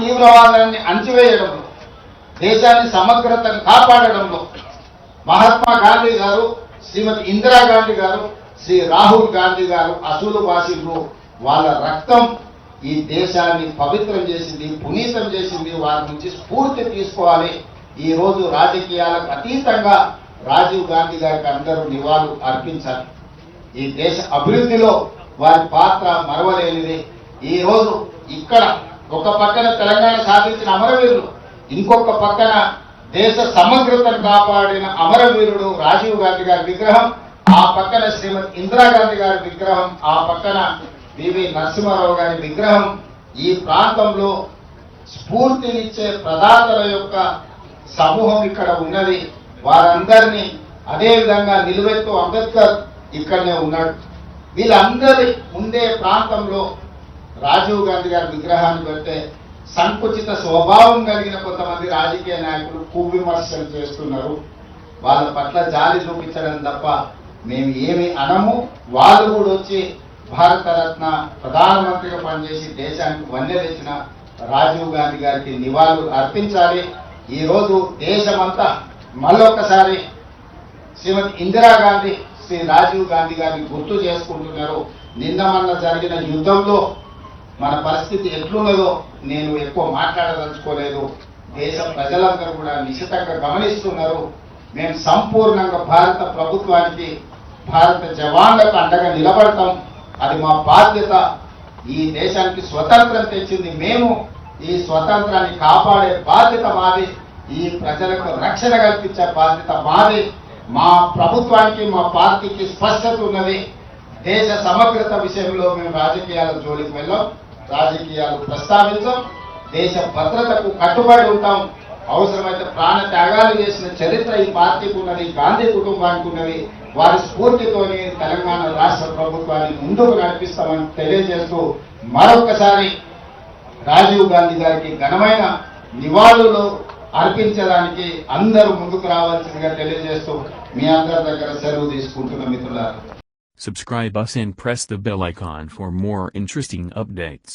తీవ్రవాదాన్ని అణచివేయడంలో దేశాన్ని సమగ్రతను కాపాడడంలో మహాత్మా గాంధీ గారు శ్రీమతి ఇందిరాగాంధీ గారు శ్రీ రాహుల్ గాంధీ గారు అసూలు వాసిలు వాళ్ళ రక్తం ఈ దేశాన్ని పవిత్రం చేసింది పునీతం చేసింది వారి నుంచి స్ఫూర్తి తీసుకోవాలి. ఈ రోజు రాజకీయాలకు అతీతంగా రాజీవ్ గాంధీ గారికి అందరూ నివాళులు అర్పించాలి. ఈ దేశ అభివృద్ధిలో వారి పాత్ర మరవలేనిది. ఈ రోజు ఇక్కడ ఒక పక్కన తెలంగాణ సాధించిన అమరవీరులు ఇంకొక పక్కన దేశ సమగ్రతను కాపాడిన అమరవీరుడు రాజీవ్ గాంధీ గారి విగ్రహం ఆ పక్కన శ్రీమతి ఇందిరాగాంధీ గారి విగ్రహం ఆ పక్కన వివి నరసింహారావు గారి విగ్రహం ఈ ప్రాంతంలో స్ఫూర్తినిచ్చే ప్రదాతల యొక్క సమూహం ఇక్కడ ఉన్నది. వారందరినీ అదే విధంగా నిలువెత్తు అంబేద్కర్ ఇక్కడనే ఉన్నాడు. వీళ్ళందరి ఉండే ప్రాంతంలో రాజీవ్ గాంధీ గారి విగ్రహాన్ని పెడితే సంకుచిత స్వభావం కలిగిన కొంతమంది రాజకీయ నాయకులు కువిమర్శలు చేస్తున్నారు. వాళ్ళ పట్ల జాలి చూపించడం తప్ప మేము ఏమి అనము. వాళ్ళు కూడా వచ్చి భారతరత్న ప్రధానమంత్రిగా పనిచేసి దేశానికి వన్నె తెచ్చిన రాజీవ్ గాంధీ గారికి నివాళులు అర్పించాలి. ఈ రోజు దేశమంతా మళ్ళొక్కసారి శ్రీమతి ఇందిరాగాంధీ శ్రీ రాజీవ్ గాంధీ గారిని గుర్తు చేసుకుంటున్నారు. నిన్న మొన్న జరిగిన యుద్ధంలో మన పరిస్థితి ఎట్లున్నదో నేను ఎక్కువ మాట్లాడదలుచుకోలేదు. దేశ ప్రజలందరూ కూడా నిశితంగా గమనిస్తున్నారు. మేము సంపూర్ణంగా భారత ప్రభుత్వానికి భారత జవాన్లకు అండగా నిలబడతాం. అది మా బాధ్యత. ఈ దేశానికి స్వతంత్రం తెచ్చింది మేము. ఈ స్వతంత్రాన్ని కాపాడే బాధ్యత మాది. ఈ ప్రజలకు రక్షణ కల్పించే బాధ్యత మాది. మా ప్రభుత్వానికి మా పార్టీకి స్పష్టత ఉన్నది. దేశ సమగ్రత విషయంలో మేము రాజకీయాల జోలికి వెళ్ళాం. రాజకీయాలు ప్రస్తావించాం దేశ భద్రతకు కట్టుబడి ఉంటాం. అవసరమైతే ప్రాణ త్యాగాలు చేసిన చరిత్ర ఈ పార్టీకి ఉన్నది గాంధీ కుటుంబానికి ఉన్నది. వారి స్ఫూర్తితోని తెలంగాణ రాష్ట్ర ప్రభుత్వాన్ని ముందుకు నడిపిస్తామని తెలియజేస్తూ మరొకసారి రాజీవ్ గాంధీ గారికి ఘనమైన నివాళులు అర్పించడానికి అందరూ ముందుకు రావాల్సిందిగా తెలియజేస్తూ మీ అందరి దగ్గర సెలవు తీసుకుంటున్న మిత్రులారా. Subscribe us and press the bell icon for more interesting updates.